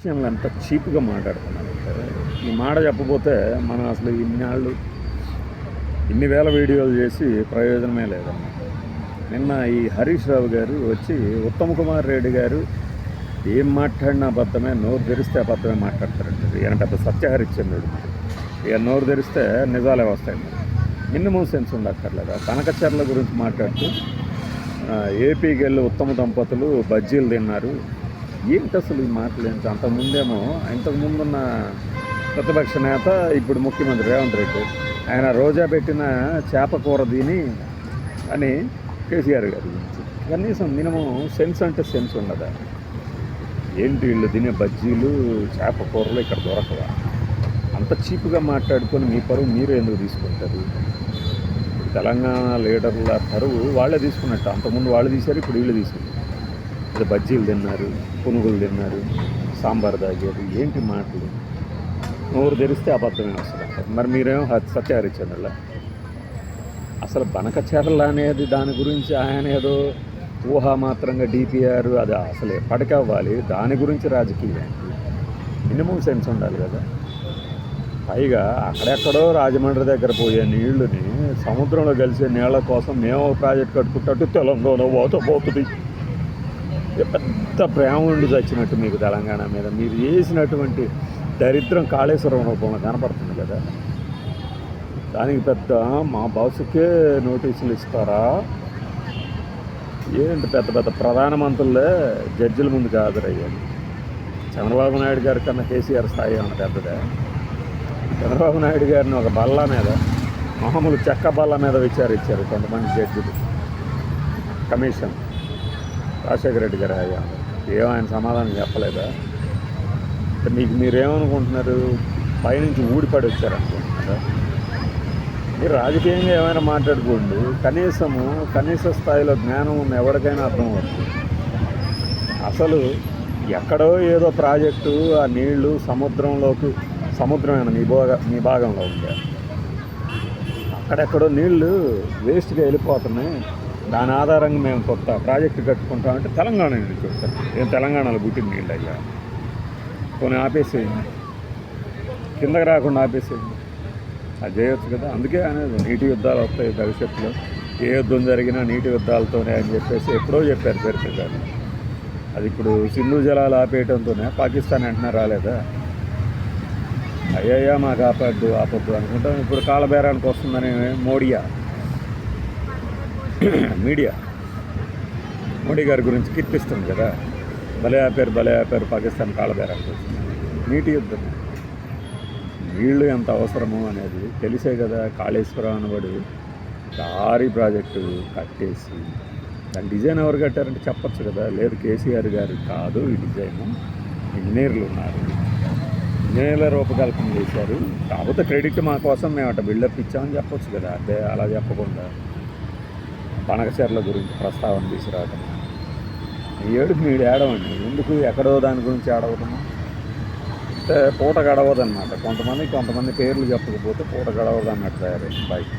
విషయంలో ఎంత చీప్గా మాట్లాడుతున్నాను ఈ మాట చెప్పబోతే మనం అసలు ఇన్నాళ్ళు ఇన్ని వేల వీడియోలు చేసి ప్రయోజనమే లేదన్నమాట నిన్న ఈ హరీష్ రావు గారు వచ్చి ఉత్తమ్ కుమార్ రెడ్డి గారు ఏం మాట్లాడినా అబద్ధమే నోరు తెరిస్తే అబద్ధమే మాట్లాడతారండి ఈయన పెద్ద సత్యహరిశ్చంద్రుడు. ఇక నోరు తెరిస్తే నిజాలే వస్తాయి. మరి మినిమం సెన్స్ ఉండక్కర్లేదా కనకచర్ల గురించి మాట్లాడుతూ ఏపీకి వెళ్ళి ఉత్తమ దంపతులు బజ్జీలు తిన్నారు. ఏమిటి అసలు ఈ మాటలు ఏంటి? అంతకుముందేమో ఇంతకుముందున్న ప్రతిపక్ష నేత ఇప్పుడు ముఖ్యమంత్రి రేవంత్ రెడ్డి ఆయన రోజా పెట్టిన చేప కూర తిని అని కేసీఆర్ గారి గురించి కనీసం మినిమం సెన్స్ అంటే సెన్స్ ఉండదా ఏంటి వీళ్ళు తినే బజ్జీలు చేప కూరలు ఇక్కడ దొరకవా? అంత చీప్గా మాట్లాడుకొని మీ పరువు మీరు ఎందుకు తీసుకుంటారు? తెలంగాణ లీడర్ల పరువు వాళ్ళే తీసుకున్నట్టు. అంతకుముందు వాళ్ళు తీశారు ఇప్పుడు వీళ్ళు తీసుకున్నారు ఇక్కడ బజ్జీలు తిన్నారు పునుగులు తిన్నారు సాంబార్ తాగారు ఏంటి మాటలు? నోరు తెరిస్తే అబద్ధమే అసలు. మరి మీరేమో సత్యహరిచంద్రుల అసలు బనకచెరల అనేది దాని గురించి ఆయన ఏదో ఊహామాత్రంగా డిపిఆర్ అది అసలు ఎప్పటికీ అవ్వాలి దాని గురించి రాజకీయం. మినిమం సెన్స్ ఉండాలి కదా? పైగా అక్కడెక్కడో రాజమండ్రి దగ్గర పోయే నీళ్ళుని సముద్రంలో కలిసే నీళ్ళ కోసం మేము ప్రాజెక్ట్ కట్టుకుంటట్టు తెలంగాణ పోత పోతుంది పెద్ద ప్రేమ ఉండి చచ్చినట్టు మీకు తెలంగాణ మీద. మీరు చేసినటువంటి దరిద్రం కాళేశ్వరం రూపంలో కనపడుతుంది కదా. దానికి పెద్ద మా బాసుకే నోటీసులు ఇస్తారా? ఏంటి పెద్ద పెద్ద ప్రధానమంత్రులే జడ్జిల ముందుకు హాజరయ్యారు? చంద్రబాబు నాయుడు గారి కన్నా కేసీఆర్ స్థాయి ఏమన్నా పెద్దదే? చంద్రబాబు నాయుడు గారిని ఒక బల్ల మీద మామూలు చెక్క బల్ల మీద విచారించారు కొంతమంది జడ్జిలు. కమిషన్. రాజశేఖర రెడ్డి గారు అయ్యా. ఏం ఆయన సమాధానం చెప్పలేదా? మీకు మీరేమనుకుంటున్నారు? పైనుంచి ఊడిపడి వచ్చారనుకుంటున్నారా? మీరు రాజకీయంగా ఏమైనా మాట్లాడుకోండి. కనీసము కనీస స్థాయిలో జ్ఞానం ఉన్న ఎవరికైనా అర్థమవుతుంది అసలు ఎక్కడో ఏదో ప్రాజెక్టు ఆ నీళ్ళు సముద్రంలోకి సముద్రమైన మీ భోగ మీ భాగంలో ఉంది అక్కడెక్కడో నీళ్ళు వేస్ట్గా వెళ్ళిపోతున్నాయి. దాని ఆధారంగా మేము కొత్త ప్రాజెక్టు కట్టుకుంటామంటే తెలంగాణ నుంచి వచ్చారు ఏం తెలంగాణలో పుట్టింది నీళ్ళు అయ్యా? కొన్ని ఆపేసేయండి. కిందకి రాకుండా ఆపేసేయండి. అది చేయొచ్చు కదా. అందుకే అనేది నీటి యుద్ధాలు వస్తాయి భవిష్యత్తులో. ఏ యుద్ధం జరిగినా నీటి యుద్ధాలతోనే అని చెప్పేసి ఎప్పుడో చెప్పారు చరిత్ర గారు. అది ఇప్పుడు సింధు జలాలు ఆపేయడంతోనే పాకిస్తాన్ వెంటనే రాలేదా? అయ్యయ్యా మాకు ఆపద్దు ఆపద్దు అనుకుంటాం. ఇప్పుడు కాలబేరానికి వస్తుందని మోడియా? మీడియా. మోడీ గారి గురించి కీర్తిస్తుంది కదా. భలే ఆపారు భలే ఆపారు పాకిస్తాన్ కాళ్ళబేరాలు నీటి యుద్ధం. నీళ్ళు ఎంత అవసరము అనేది తెలిసే కదా కాళేశ్వరం అనబడి భారీ ప్రాజెక్టు కట్టేసి దాని డిజైన్ ఎవరు కట్టారంటే చెప్పొచ్చు కదా. లేదు కేసీఆర్ గారు కాదు ఈ డిజైన్. ఇంజనీర్లు ఉన్నారు. ఇంజనీర్ల రూపకల్పన చేశారు. కాకపోతే క్రెడిట్ మా కోసం మేము అట్ట బిల్డప్ ఇచ్చామని చెప్పొచ్చు కదా. అదే అలా చెప్పకుండా. పనగచర్ల గురించి ప్రస్తావన తీసుకురావటం. ఈ ఏడుపు మీరు ఏడవండి. ఎందుకు? ఎక్కడో దాని గురించి ఏడవటము? అంటే పూట గడవదన్నమాట. కొంతమంది కొంతమంది పేర్లు చెప్పకపోతే పూట గడవదు అన్నట్టు తయారైంది బైక్.